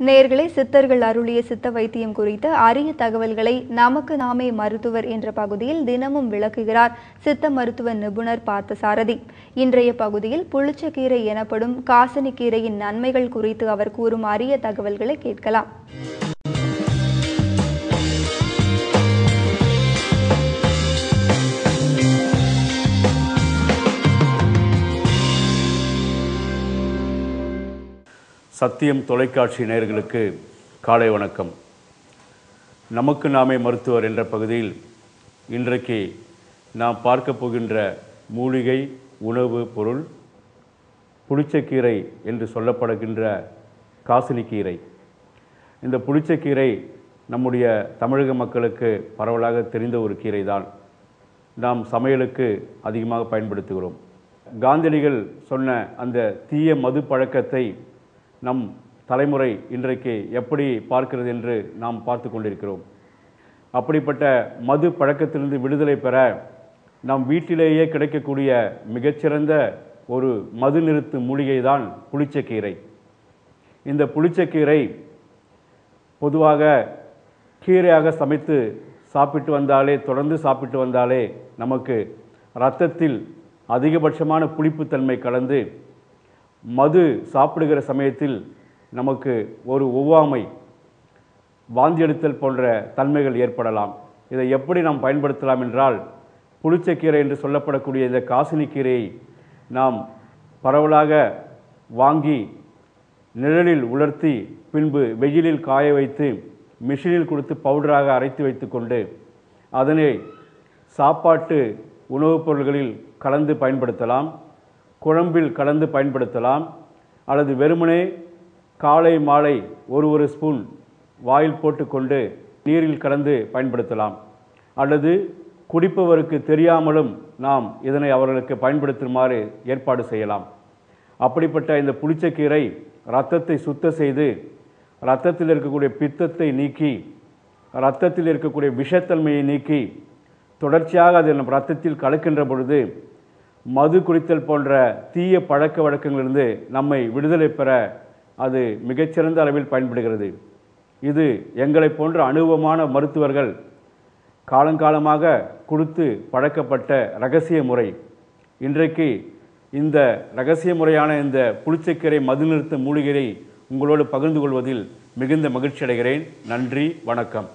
நேர்களே சித்தர்கள் அருளிய சித்த வைத்தியம் குறித்த அரிய தகவல்களை நமக்கு நாமே மருத்துவர் என்ற பகுதியில் தினமும் விளக்குகிறார் சித்த மருத்துவ நிபுணர் பார்த்தசாரதி. இன்றைய பகுதியில் புளிச்சக்கீரை எனப்படும் காசனிக்கீரையின் நன்மைகள் குறித்து அவர் கூறும் அரிய தகவல்களை கேட்கலாம். சத்தியம் தொலைக்காட்சி நேயர்களுக்கு காலை வணக்கம். நமக்கு நாமே மருத்துவர் என்ற பகுதியில் இன்றைக்கு நாம் பார்க்க போகின்ற மூலிகை உணவு பொருள் புளிச்சக்கீரை என்று சொல்லப்படுகின்ற காசினிக்கீரை இந்த புளிச்சக்கீரை நம்முடைய தமிழக மக்களுக்கு பரவலாக தெரிந்த ஒரு கீரை தான். நாம் சமையலுக்கு அதிகமாக பயன்படுத்துகிறோம். காந்தியடிகள் சொன்ன அந்த தீய மது பழக்கத்தை நம் தலைமுறை இன்றைக்கு எப்படி பார்க்கிறது என்று நாம் பார்த்து கொண்டிருக்கிறோம். அப்படிப்பட்ட மது பழக்கத்திலிருந்து விடுதலை பெற நம் வீட்டிலேயே கிடைக்கக்கூடிய மிகச்சிறந்த ஒரு மது நிறுத்து மூலிகை தான் புளிச்சக்கீரை. இந்த புளிச்சக்கீரை பொதுவாக கீரையாக சமைத்து சாப்பிட்டு வந்தாலே தொடர்ந்து சாப்பிட்டு வந்தாலே நமக்கு இரத்தத்தில் அதிகபட்சமான புளிப்புத்தன்மை கலந்து மது சாப்பிடுகிற சமயத்தில் நமக்கு ஒரு ஒவ்வாமை வாந்தி எடுத்தல் போன்ற தன்மைகள் ஏற்படலாம். இதை எப்படி நாம் பயன்படுத்தலாம் என்றால் புளிச்சக்கீரை என்று சொல்லப்படக்கூடிய இந்த காசினி கீரையை நாம் பரவலாக வாங்கி நிழலில் உலர்த்தி பின்பு வெயிலில் காய வைத்து மிஷினில் கொடுத்து பவுடராக அரைத்து வைத்துக்கொண்டு அதனை சாப்பாட்டு உணவுப் பொருள்களில் கலந்து பயன்படுத்தலாம். குழம்பில் கலந்து பயன்படுத்தலாம். அல்லது வெறுமனே காலை மாலை ஒரு ஒரு ஸ்பூன் வாயில் போட்டுக்கொண்டு நீரில் கலந்து பயன்படுத்தலாம். அல்லது குடிப்பவருக்கு தெரியாமலும் நாம் இதனை அவர்களுக்கு பயன்படுத்துமாறு ஏற்பாடு செய்யலாம். அப்படிப்பட்ட இந்த புளிச்சக்கீரை இரத்தத்தை சுத்த செய்து இரத்தத்தில் இருக்கக்கூடிய பித்தத்தை நீக்கி இரத்தத்தில் இருக்கக்கூடிய விஷத்தன்மையை நீக்கி தொடர்ச்சியாக அது நம் இரத்தத்தில் கலக்கின்ற பொழுது மது குடித்தல் போன்ற தீய பழக்க வழக்கங்களிலிருந்து நம்மை விடுதலை பெற அது மிகச்சிறந்த அளவில் பயன்படுகிறது. இது எங்களை போன்ற அனுபவமான மருத்துவர்கள் காலங்காலமாக கொடுத்து பழக்கப்பட்ட ரகசிய முறை. இன்றைக்கு இந்த ரகசிய முறையான இந்த புளிச்சக்கீரை மது நிறுத்த மூலிகையை உங்களோடு பகிர்ந்து கொள்வதில் மிகுந்த மகிழ்ச்சி அடைகிறேன் நன்றி வணக்கம்.